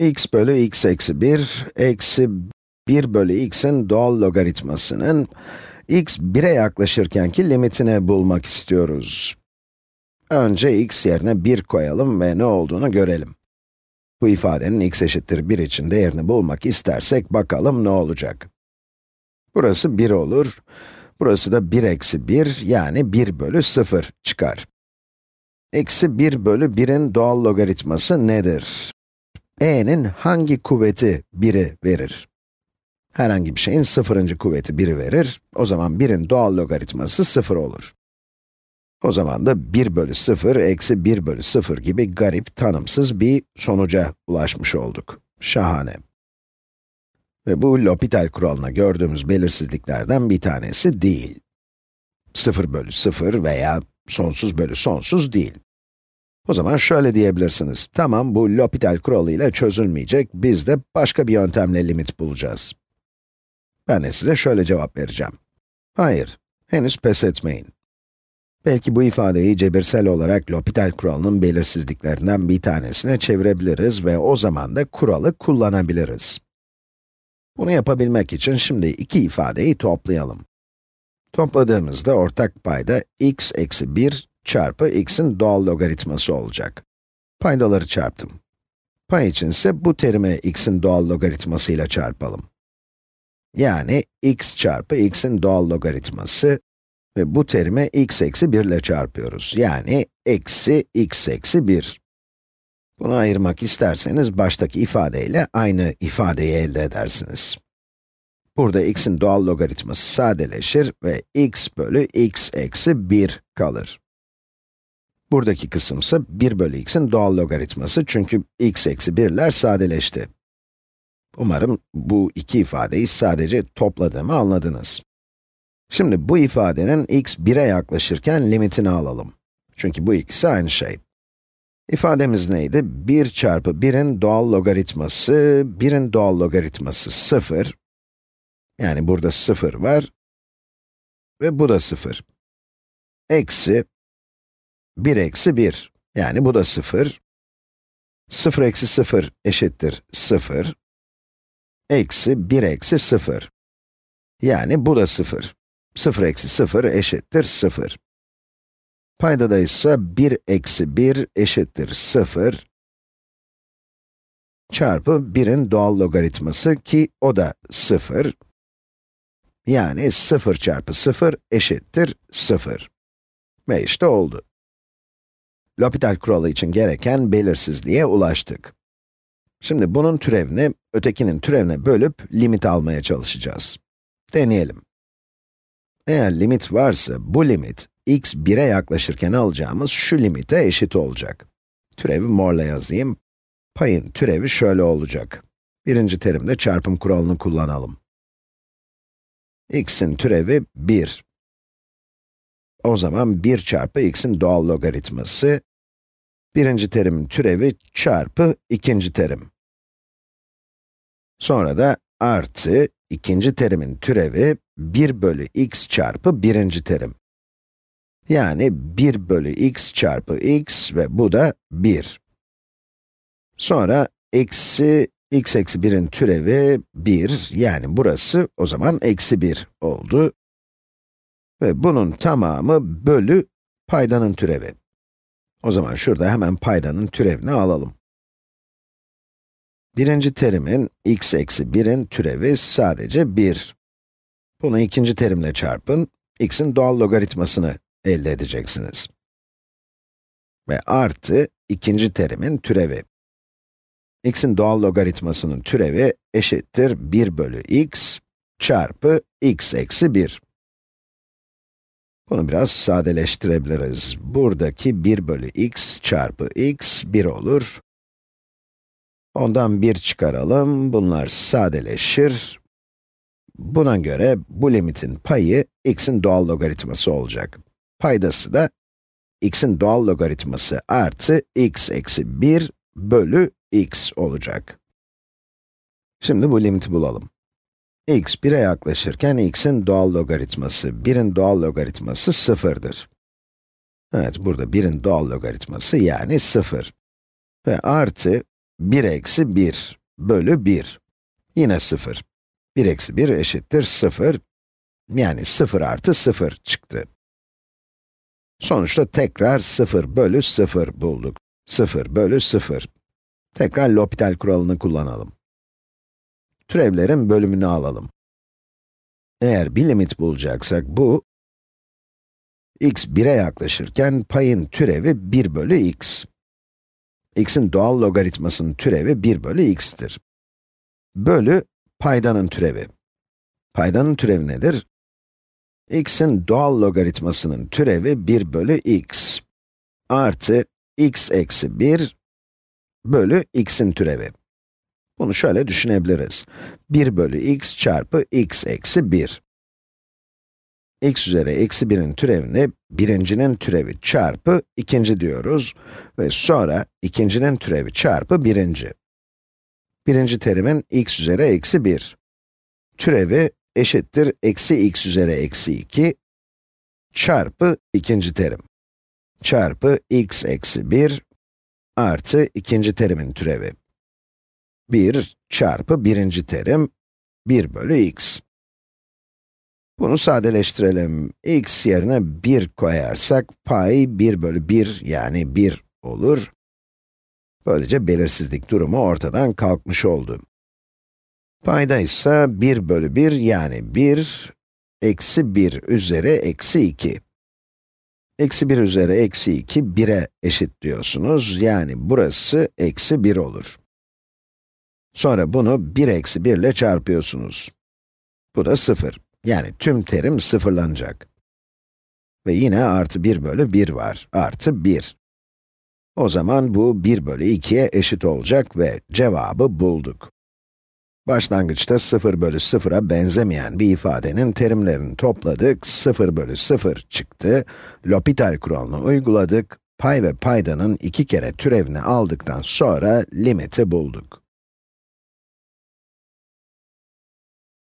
x bölü x eksi 1, eksi 1 bölü x'in doğal logaritmasının x 1'e yaklaşırkenki limitini bulmak istiyoruz. Önce x yerine 1 koyalım ve ne olduğunu görelim. Bu ifadenin x eşittir 1 için değerini bulmak istersek bakalım ne olacak. Burası 1 olur, burası da 1 eksi 1 yani 1 bölü 0 çıkar. Eksi 1 bölü 1'in doğal logaritması nedir? E'nin hangi kuvveti 1'i verir? Herhangi bir şeyin sıfırıncı kuvveti 1'i verir, o zaman 1'in doğal logaritması 0 olur. O zaman da 1 bölü 0 eksi 1 bölü 0 gibi garip, tanımsız bir sonuca ulaşmış olduk. Şahane. Ve bu L'Hopital kuralına gördüğümüz belirsizliklerden bir tanesi değil. 0 bölü 0 veya sonsuz bölü sonsuz değil. O zaman şöyle diyebilirsiniz, tamam bu L'Hopital kuralıyla çözülmeyecek, biz de başka bir yöntemle limit bulacağız. Ben de size şöyle cevap vereceğim. Hayır, henüz pes etmeyin. Belki bu ifadeyi cebirsel olarak L'Hopital kuralının belirsizliklerinden bir tanesine çevirebiliriz ve o zaman da kuralı kullanabiliriz. Bunu yapabilmek için şimdi iki ifadeyi toplayalım. Topladığımızda ortak payda x eksi 1 çarpı x'in doğal logaritması olacak. Paydaları çarptım. Pay içinse bu terimi x'in doğal logaritmasıyla çarpalım. Yani x çarpı x'in doğal logaritması ve bu terimi x eksi 1 ile çarpıyoruz. Yani eksi x eksi 1. Bunu ayırmak isterseniz baştaki ifadeyle aynı ifadeyi elde edersiniz. Burada x'in doğal logaritması sadeleşir ve x bölü x eksi 1 kalır. Buradaki kısım ise 1 bölü x'in doğal logaritması çünkü x eksi 1'ler sadeleşti. Umarım bu iki ifadeyi sadece topladığımı anladınız. Şimdi bu ifadenin x 1'e yaklaşırken limitini alalım. Çünkü bu ikisi aynı şey. İfademiz neydi? 1 çarpı 1'in doğal logaritması, 1'in doğal logaritması 0. Yani burada 0 var. Ve bu da 0. Eksi 1 eksi 1. Yani bu da 0. 0 eksi 0 eşittir 0. Eksi 1 eksi 0. Yani bu da 0. 0 eksi 0 eşittir 0. Paydada ise 1 eksi 1 eşittir 0 çarpı 1'in doğal logaritması ki o da 0. Yani 0 çarpı 0 eşittir 0. Ve işte oldu. L'Hopital kuralı için gereken belirsizliğe ulaştık. Şimdi bunun türevini, ötekinin türevine bölüp limit almaya çalışacağız. Deneyelim. Eğer limit varsa, bu limit, x 1'e yaklaşırken alacağımız şu limite eşit olacak. Türevi morla yazayım. Payın türevi şöyle olacak. Birinci terimde çarpım kuralını kullanalım. x'in türevi 1. O zaman 1 çarpı x'in doğal logaritması, birinci terimin türevi çarpı ikinci terim. Sonra da artı ikinci terimin türevi 1 bölü x çarpı birinci terim. Yani 1 bölü x çarpı x ve bu da 1. Sonra eksi x eksi 1'in türevi 1, yani burası o zaman eksi 1 oldu. Ve bunun tamamı bölü paydanın türevi. O zaman şurada hemen paydanın türevini alalım. Birinci terimin x eksi 1'in türevi sadece 1. Bunu ikinci terimle çarpın, x'in doğal logaritmasını elde edeceksiniz. Ve artı ikinci terimin türevi. x'in doğal logaritmasının türevi eşittir 1 bölü x çarpı x eksi 1. Bunu biraz sadeleştirebiliriz. Buradaki 1 bölü x çarpı x 1 olur. Ondan 1 çıkaralım, bunlar sadeleşir. Buna göre bu limitin payı x'in doğal logaritması olacak. Paydası da x'in doğal logaritması artı x eksi 1 bölü x olacak. Şimdi bu limiti bulalım x 1'e yaklaşırken x'in doğal logaritması, 1'in doğal logaritması 0'dır. Evet, burada 1'in doğal logaritması yani 0. Ve artı 1 eksi 1 bölü 1. Yine 0. 1 eksi 1 eşittir 0. Yani 0 artı 0 çıktı. Sonuçta tekrar 0 bölü 0 bulduk. 0 bölü 0. Tekrar L'Hopital kuralını kullanalım. Türevlerin bölümünü alalım. Eğer bir limit bulacaksak bu, x 1'e yaklaşırken payın türevi 1 bölü x. x'in doğal logaritmasının türevi 1 bölü x'tir. Bölü paydanın türevi. Paydanın türevi nedir? x'in doğal logaritmasının türevi 1 bölü x artı x eksi 1 bölü x'in türevi. Bunu şöyle düşünebiliriz. 1 bölü x çarpı x eksi 1. x üzeri eksi 1'in türevini, birincinin türevi çarpı ikinci diyoruz ve sonra ikincinin türevi çarpı birinci. Birinci terimin x üzeri eksi 1. Türevi eşittir eksi x üzeri eksi 2 çarpı ikinci terim. Çarpı x eksi 1 artı ikinci terimin türevi. 1 çarpı birinci terim, 1 bölü x. Bunu sadeleştirelim. x yerine 1 koyarsak, pay 1 bölü 1 yani 1 olur. Böylece belirsizlik durumu ortadan kalkmış oldu. Payda ise 1 bölü 1 yani 1, eksi 1 üzeri eksi 2. Eksi 1 üzeri eksi 2, 1'e eşit diyorsunuz. Yani burası eksi 1 olur. Sonra bunu 1 eksi 1 ile çarpıyorsunuz. Bu da 0. Yani tüm terim sıfırlanacak. Ve yine artı 1 bölü 1 var. Artı 1. O zaman bu 1 bölü 2'ye eşit olacak ve cevabı bulduk. Başlangıçta 0 bölü 0'a benzemeyen bir ifadenin terimlerini topladık, 0 bölü 0 çıktı, L'Hopital kuralını uyguladık, pay ve paydanın iki kere türevini aldıktan sonra limiti bulduk.